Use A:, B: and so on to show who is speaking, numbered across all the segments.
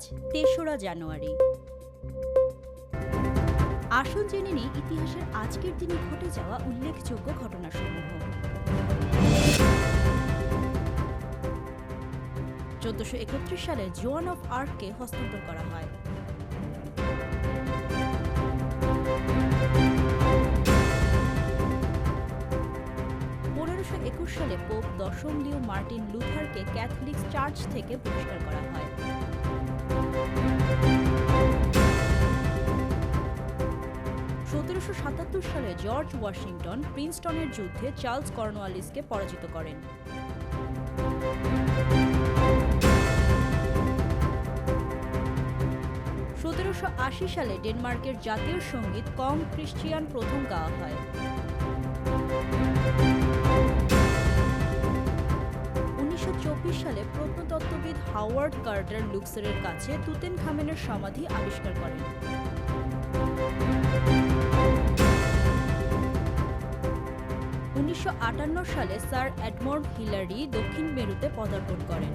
A: আজ তেসরা জানুয়ারি। আসুন জেনে নিই ইতিহাসের আজকের দিনে ঘটে যাওয়া উল্লেখযোগ্য ঘটনাসমূহ। চোদ্দশো একত্রিশ সালে জোয়ান অফ আর্ককে হস্তান্তর করা হয়। পনেরোশো একুশ সালে পোপ দশম লিও মার্টিন লুথারকে ক্যাথলিক চার্চ থেকে বহিষ্কার করা হয়। সাতাত্তর সালে জর্জ ওয়াশিংটন প্রিন্সটনের যুদ্ধে চার্লস কর্নওয়ালিসকে পরাজিত করেন। সতেরোশো আশি সালে ডেনমার্কের জাতীয় সংগীত কম ক্রিশ্চিয়ান প্রথম গাওয়া হয়। উনিশশো চব্বিশ সালে প্রত্নতত্ত্ববিদ হাওয়ার্ড কার্টার লুক্সারের কাছে তুতেন খামেনের সমাধি আবিষ্কার করেন। উনিশশো আটান্ন সালে স্যার এডমন্ড হিলারি দক্ষিণ মেরুতে পদার্পণ করেন।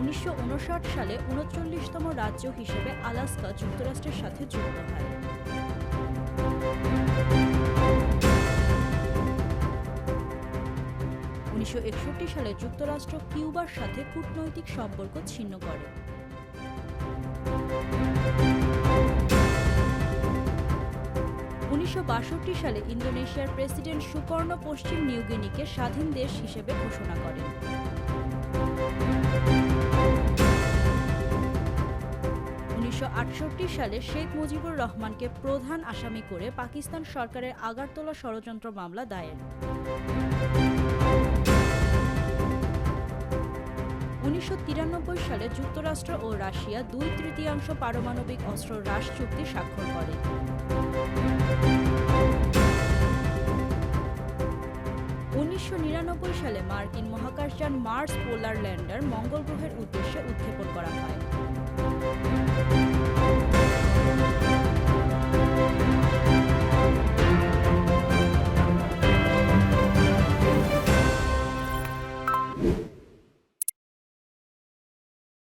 A: উনিশশো উনষাট সালে উনচল্লিশতম রাজ্য হিসেবে আলাস্কা যুক্তরাষ্ট্রের সাথে যুক্ত হয়। উনিশশো একষট্টি সালে যুক্তরাষ্ট্র কিউবার সাথে কূটনৈতিক সম্পর্ক ছিন্ন করে। উনিশশো বাষট্টি সালে ইন্দোনেশিয়ার প্রেসিডেন্ট সুকর্ণ পশ্চিম নিউগিনিকে স্বাধীন দেশ হিসেবে ঘোষণা করেন। উনিশশো আটষট্টি সালে শেখ মুজিবুর রহমানকে প্রধান আসামি করে পাকিস্তান সরকারের আগারতলা ষড়যন্ত্র মামলা দায়ের। উনিশশো তিরানব্বই সালে যুক্তরাষ্ট্র ও রাশিয়া দুই তৃতীয়াংশ পারমাণবিক অস্ত্র হ্রাস চুক্তি স্বাক্ষর করে। উনিশশো নিরানব্বই সালে মার্কিন মহাকাশযান মার্স পোলার ল্যান্ডার মঙ্গল গ্রহের উদ্দেশ্যে